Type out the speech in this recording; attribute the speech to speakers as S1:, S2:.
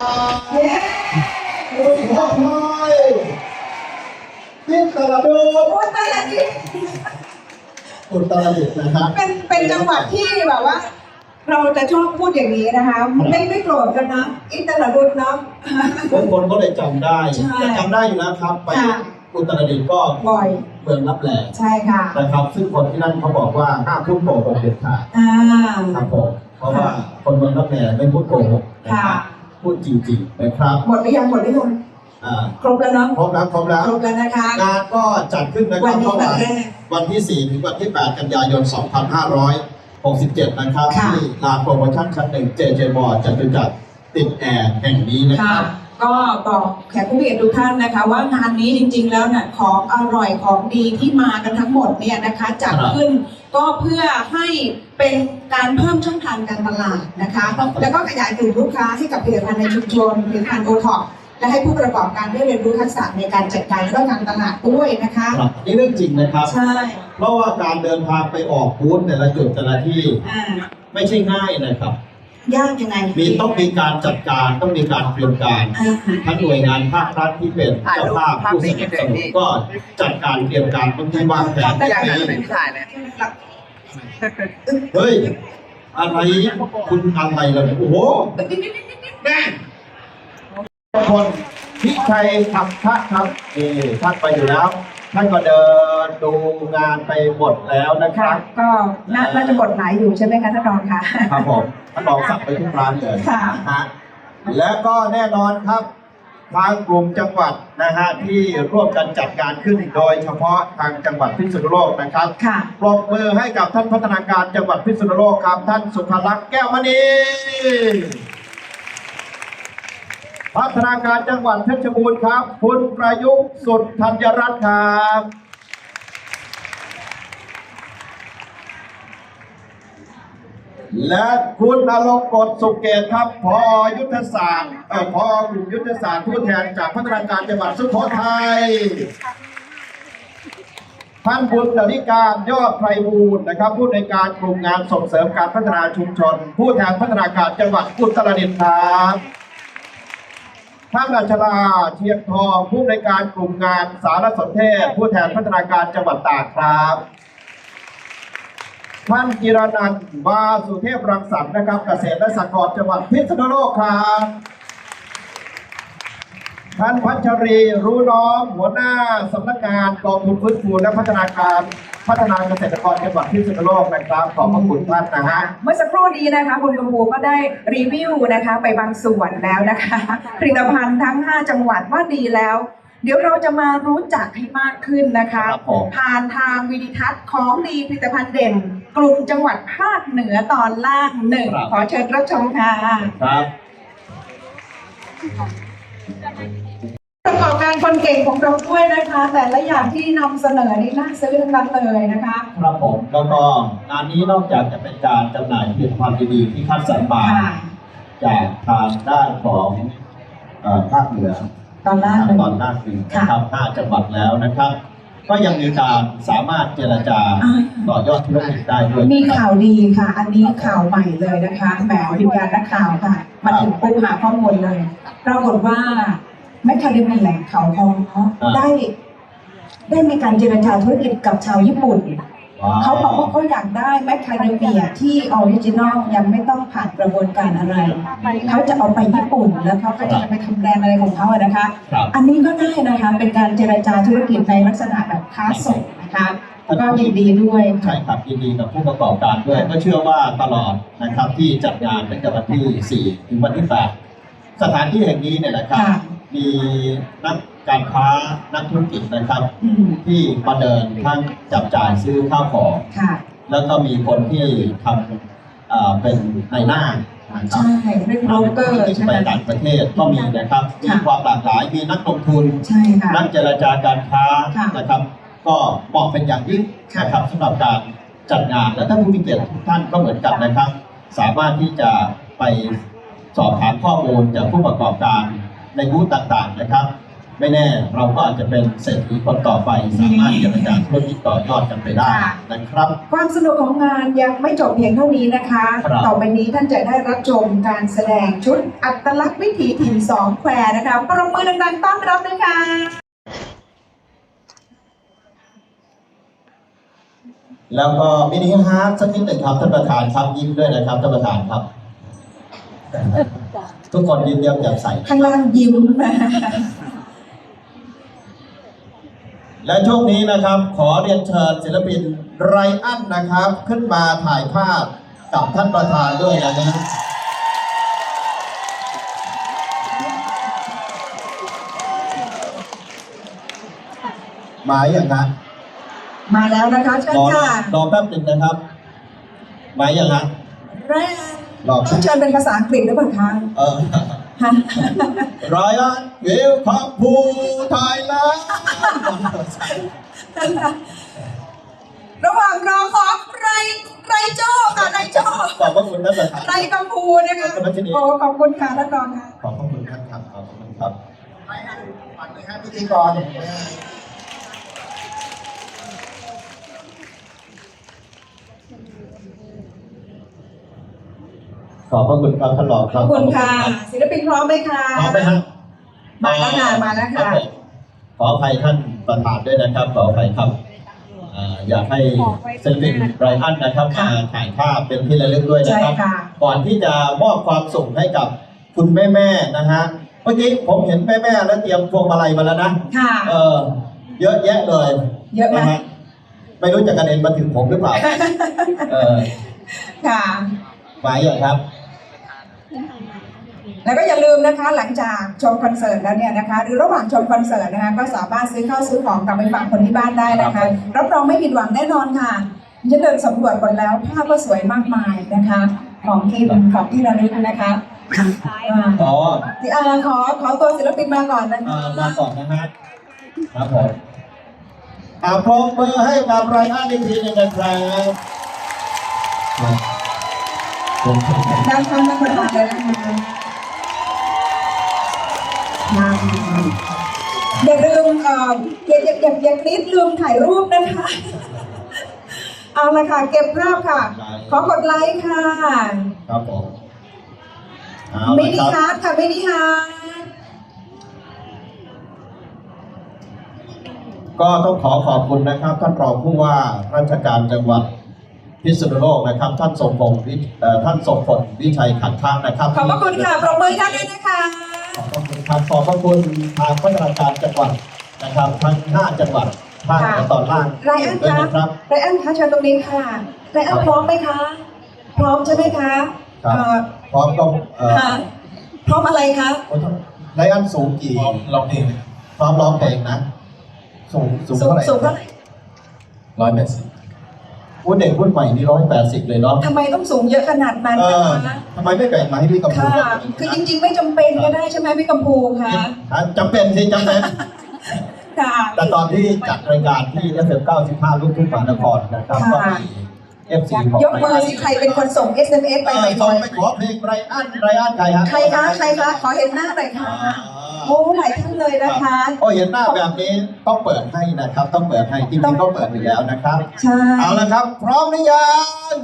S1: คุณพ่อพลอยที่ตลาดดู
S2: โอ้ตายละนี่
S1: อุตรดิตถ์นะครับ
S2: เป็นเป็นจังหวัดที่แบบว่า เราจะชอบพูดอย่างนี้นะคะ ไม่ไม่โกรธกันนะอิตาลีเนาะ
S1: บางคนก็เลยจำได้
S2: ใช่
S1: แต่จำได้อยู่แล้วครับ ไป
S2: ค่ะ
S1: อุตรดิตถ์ก็
S2: บ่อย
S1: เมืองรับแล
S2: ใช่ค่ะ
S1: นะครับ ซึ่งคนที่นั่นเขาบอกว่าห้ามพูดโกหกเด็ดขาด
S2: อ่า
S1: ครับผมเพราะว่าคนเมืองรับแลไม่พูดโกหกนะครับ
S2: ค่ะ
S1: พูดจริงๆนะครับ
S2: หมดหรือยังหมดหรือยัง
S1: อ่า
S2: ครบแล้วเนาะ
S1: ครบแล้วครบแล้ว
S2: ครบแล้วนะคะ
S1: งานก็จัดขึ้นนะค
S2: วั
S1: รับ
S2: นนี้
S1: เมื่อ
S2: วัน
S1: วาน
S2: แรก
S1: วันที่ 4 ถึงวันที่ 8 กันยายน 2567 นะครับ
S2: ค่ะ
S1: ที่ลานโปรโมชั่นชั้นหนึ่งเจเจมอจตุจักรติดแอร์แห่งนี้นะค
S2: ค่ะ
S1: รับ
S2: ก็บอกแขกผู้มีเกียรติทุกท่านนะคะ ว่างานนี้จริงๆแล้วเนี่ยของอร่อยของดีที่มากันทั้งหมดเนี่ยนะคะจัด
S1: ครับ
S2: ขึ้น ก็เพื่อให้เป็นการเพิ่มช่องทางการตลาดนะคะ แล้วก็ขยายกลุ่มลูกค้าให้กับผลิตภัณฑ์ในชุมชนผลิตภัณฑ์โอท็อปและให้ผู้ประกอบการได้เรียนรู้ทักษะในการจัดการและก็การตลาดด้วยนะคะ
S1: ครับนี่เรื่องจริงนะครับ
S2: ใช่
S1: เพราะว่าการเดินทางไปออกบูธแต่ละจุดแต่ละที่
S2: อ่า
S1: ไม่ใช่ง่ายนะครับ
S2: ยากยังไง
S1: มีต้องมีการจัดการต้องมีการเตรียมการ
S2: อ่า
S1: ทั้งหน่วยงานภาครัฐที่เป็นเจ้าภาพผู้สนับสนุนก็จัดการเตรียมการบางทีวางแผน
S3: อยาก
S1: ปี
S3: เห็นพี่ถ่ายเลย
S1: เฮ้ยอะไรคุณอะไรเราเนี่ยโอ้โหแม่คนพิชัยธรรมะครับนี่ท่านไปอยู่แล้ว ท่านก็เดินดูงานไปหมดแล้วนะค
S2: ค่ะ
S1: รับ
S2: ก็น่าน่าจะบทหลายอยู่ใช่ไหมคะท่านรองคะ
S1: ครับผมท่านลองสั่งไปทุกร้านเลย
S2: ค่ะ
S1: นะฮะและก็แน่นอนครับ ทางกลุ่มจังหวัดนะฮะที่ร่วมกันจัดการขึ้นโดยเฉพาะทางจังหวัดพิษณุโลกนะครับ
S2: ค่ะ
S1: ปรบมือให้กับท่านพัฒนาการจังหวัดพิษณุโลกครับ ท่านสุภลักษณ์แก้วมณี พัฒนาการจังหวัดเพชรบูรณ์ครับ คุณประยุกต์สุดธัญรัตน์ครับและคุณอลงกฎสุเกตครับพอยุทธศาสตร์เอ่อพอกลุ่มยุทธศาสตร์ผู้แทนจากพัฒนาการจังหวัดสุโขทัยท่านบุญดนิการยอดไพบูลนะครับ ผู้ในการกลุ่มงานส่งเสริมการพัฒนาชุมชน ผู้แทนพัฒนาการจังหวัดอุตรดิตถ์ครับ ท่านอัชราเชียงทองผู้ในการกลุ่มงานสารสนเทศ ผู้แทนพัฒนาการจังหวัดตากครับ ท่านจิรนันท์วาสุเทพรังสรรค์นะครับ เกษตรและสหกรณ์จังหวัดพิษณุโลกครับท่านพัชรีรู้น้อมหัวหน้าสำนักงานกองทุนฟื้นฟูและพัฒนาการ พัฒนาเกษตรกรจังหวัดพิษณุโลกนะครับขอบพระคุณท่านนะฮะ
S2: เมื่อสักครู่นี้นะคะคุณกบูก็ได้รีวิวนะคะไปบางส่วนแล้วนะคะผลิตภัณฑ์ทั้ง 5 จังหวัดว่าดีแล้ว เดี๋ยวเราจะมารู้จักให้มากขึ้นนะคะ
S1: ครับผม
S2: ผ่านทางวิดิทัศน์ของดีผลิตภัณฑ์เด่น กลุ่มจังหวัดภาคเหนือตอนล่างหนึ่งขอเชิญรับชมค่ะ
S1: ครับ
S2: คนเก่งของเราด้วยนะคะ แต่ละอย่างที่นำเสนอนี่น่าซื้อทั้งนั้นเลยนะคะ
S1: ครับผมแล้วก็งานนี้นอกจากจะเป็นการจำหน่ายผลิตภัณฑ์ดีๆที่คัดสรรมา
S2: ค่ะ
S1: จากทางด้านของเอ่อภาคเหนือ
S2: ตอนล่างหนึ่ง
S1: ตอนหน้าคือนะครับห้าจังหวัดแล้วนะครับ ก็ยังมีการสามารถเจรจา
S2: อ่า
S1: ต่อยอดธุรกิจได้ด้วย
S2: มีข่าวดีค่ะ อันนี้ข่าวใหม่เลยนะคะแหมทีมงานนักข่าวค่ะ มาถึงปุ๊บหาข้อมูลเลย ปรากฏว่า แมคคาเดเมียเขาทองเนาะ
S1: อ่า
S2: ได้ ได้มีการเจรจาธุรกิจกับชาวญี่ปุ่น
S1: ว้ว
S2: เขาบอกว่าเขาอยากได้แมคคาเดเมียที่ออริจินอลยังไม่ต้องผ่านกระบวนการอะไร เขาจะเอาไปญี่ปุ่นแล้วเขาก็จะไปทำแบรนด์อะไรของเขาอะนะคะ
S1: ครับ
S2: อันนี้ก็ได้นะคะเป็นการเจรจาธุรกิจในลักษณะแบบค้าส่งนะคะก็ยินดีด้วย
S1: ใช่ครับยินดีกับผู้ประกอบการด้วย ก็เชื่อว่าตลอดนะครับที่จัดงานตั้งแต่วันที่ 4 ถึงวันที่ 8 สถานที่แห่งนี้เนี่ยนะครับ
S2: ค่ะ
S1: มีนักการค้านักธุรกิจนะครับ
S2: อืม
S1: ที่มาเดินทั้งจับจ่ายซื้อข้าวของ
S2: ค่ะ
S1: แล้วก็มีคนที่ทำเอ่อเป็นในหน้านะครับ
S2: ใช่เรียกโบรกเกอร์
S1: ที่
S2: ใช่ไห
S1: ไป
S2: ม
S1: ต่างประเทศก็มีนะครับ มี
S2: ค่ะ
S1: ความหลากหลายมีนักลงทุน
S2: ใช่ค่ะ
S1: นักเจรจาการค้า
S2: ค่ะ
S1: นะครับ ก็เหมาะเป็นอย่างยิ่ง
S2: ค่ะ
S1: นะครับสำหรับการจัดงานและท่านผู้มีเกียรติทุกท่านก็เหมือนกันนะครับ สามารถที่จะไปสอบถามข้อมูลจากผู้ประกอบการ ในบูธต่างๆนะครับ ไม่แน่เราก็อาจจะเป็นเศรษฐีคนต่อไป สามารถจะเป็นการธุรกิจต่อยอดกันไปได้
S2: ค่ะ
S1: นะครับ
S2: ความสนุกของงานยังไม่จบเพียงเท่านี้นะคะ
S1: ครับ
S2: ต่อไปนี้ท่านจะได้รับชมการแสดงชุดอัตลักษณ์วิถีถิ่นสองแควนะคะปรบมือดังๆต้อนรับด้วยค่ะ
S1: แล้วก็มินิฮาร์ดสักนิดหนึ่งครับท่านประธานครับยิ้มด้วยนะครับท่านประธานครับ ทุกคนยิ้มเย้มแจ่มใส
S2: ข้างล่างยิ้ม
S1: และช่วงนี้นะครับ ขอเรียนเชิญศิลปินไรอันนะครับ ขึ้นมาถ่ายภาพกับท่านประธานด้วยนะฮะหมายอย่างนะ
S2: มาแล้วนะคะเชิญ
S1: รอ
S2: ค่ะ
S1: รอแป๊บหนึ่งนะครับหมายอย่างนะ
S2: แรก
S1: รอ
S2: ต้องเชิญเป็นภาษาอังกฤษหรือเปล่าคะ
S1: เออ
S2: ฮะ
S1: ไรอันเวลคัมพูไทยแลนด์
S2: ระหว่างรอขอไรไรโจ้ค่ะไรโจ้
S1: ขอบพระคุณท่านประธาน
S2: ไรกัมพูนะคะ
S1: ขอบคุณที่นี่
S2: โอ้ขอบคุณค่ะท่านรองค่ะ
S1: ขอบพระคุณท่านครับขอบคุณครับไปฮะฝันเลยฮะพิธีกร ขอบพระคุณครับท่านรองค
S2: ข
S1: รั
S2: อ
S1: บ บ
S2: คุณค่ะ ศิลปินพร้อมไหมคะ
S1: พร้อมไหมฮะ
S2: มาแล้วค่ะมาแล้วค่ะ
S1: รับผมขออภัยท่านประธานด้วยนะครับ ขออภัยครับอ่าอยากให้ศิลปินไรอันนะครับมาถ่ายภาพเป็นที่ระลึกด้วยนะครับ
S2: ใช่ค่ะ
S1: ก่อนที่จะมอบความสุขให้กับคุณแม่แม่ๆนะฮะเมื่อกี้ผมเห็นแม่แม่ๆแล้วเตรียมพวงมาลัยมาแล้วนะ
S2: ค่ะ
S1: เออ เยอะแยะเลย
S2: เยอะไหม
S1: นฮไม่รู้จะกระเด็นมาถึงผมหรือเปล่า เออ
S2: ค่ะ
S1: หมายอย่างครับ
S2: แล้วก็อย่าลืมนะคะหลังจากชมคอนเสิร์ตแล้วเนี่ยนะคะ หรือระหว่างชมคอนเสิร์ตนะคะก็สามารถซื้อข้าวซื้อของกลับไปฝากคนที่บ้านได้นะ
S1: ครั
S2: คะ
S1: บ
S2: รับรองไม่ผิดหวังแน่นอนค่ะฉันเดินสำรวจหมดแล้วภาพก็สวยมากมายนะคะ ของที่ของที่ระลึกนะคะอ่า
S1: อ๋อ
S2: ที่อ่าขอขอตัวศิลปินมาก่อนนะ
S1: เอ่
S2: คะ
S1: อมาก่อนนะฮะครับผมอ่าปรบมือให้กับไรอันอีกทีหนึงนะครับครับ
S2: ด้านข้างท่านประธานเลยนะคะ อ่ออย่าอย่าอย่าอย่ากรี๊ดลืมถ่ายรูปนะคะ เอาละค่ะ เก็บภาพค่ะ ขอกดไลค์ค่ะ
S1: ครับผมเอา
S2: มิ
S1: ละ
S2: นิ
S1: ครับ
S2: ฮาร์ดค่ะมินิฮาร์ด
S1: ก็ต้องขอขอบคุณนะครับท่านรองผู้ว่าราชการจังหวัดพิษณุโลกนะครับ ท่านสมพงศ์วิเอ่อท่านสมพลวิชัยขันธ์ทางนะครับ
S2: ขอบพระคุณค่ะปรบมือให้ท่านด้วยนะคะ
S1: ขอบพระคุณครับขอบพระคุณทางพัฒนาการจังหวัด นะครับทั้งห้าจังหวัดภาคเหนือตอนล่าง
S2: ไรอัน
S1: ด้วย
S2: คะ
S1: นะครับ
S2: ไรอันคะเชิญตรงนี้ค่ะไรอันพร้อมไหมคะ พร้อมใช่ไหมคะ
S1: ครับ
S2: เอ่อ
S1: พร้อมก็เอ่อ
S2: ค่ะพร้อมอะไรคะ
S1: ไรอันสูงกี่
S3: พร้อมร้องเพลง
S1: พร้อมร้องเพลงนะสูงสูง
S2: สูง
S1: เท่าไหร่
S2: สูงเท่าไหร่
S3: ร้อยแปดสิบ
S1: พูดเด็กรุ่นใหม่นี่ร้อยแปดสิบเลยเนาะ
S2: ทำไมต้องสูงเยอะขนาดนั้น
S1: เอ
S2: นะ
S1: อ
S2: คะ
S1: ทำไมไม่แบ่งมาให้พี่กำพู
S2: ค่ะคือจริงๆ ไม่จำเป็นก็ได้ใช่ไหมพี่กัมพูคะ
S1: อะจำเป็นสิจำเป็น
S2: ค่ะ
S1: แต่ตอนที่จัดรายการที่ FM 95ลูกทุ่งมหานครนะครับก็
S2: ค่ะ
S1: มี FC ของ
S2: ยกมือสิใครเป็นคนส่ง SMS ไป
S1: เออ
S2: บ่
S1: ส่ง
S2: อย
S1: ไปขอเพลงไรอันไรอันใครฮะ
S2: ๆใครคะใครคะขอเห็นหน้าหน่อยค่ะโอ้หลายท่านเลยนะคะ
S1: โอ้เห็นหน้าแบบนี้ต้องเปิดให้นะครับ ต้องเปิดให้จริงๆต้องเปิดอยู่แล้วนะครับ
S2: ใช่
S1: เอาละครับ พร้อมหรือยัง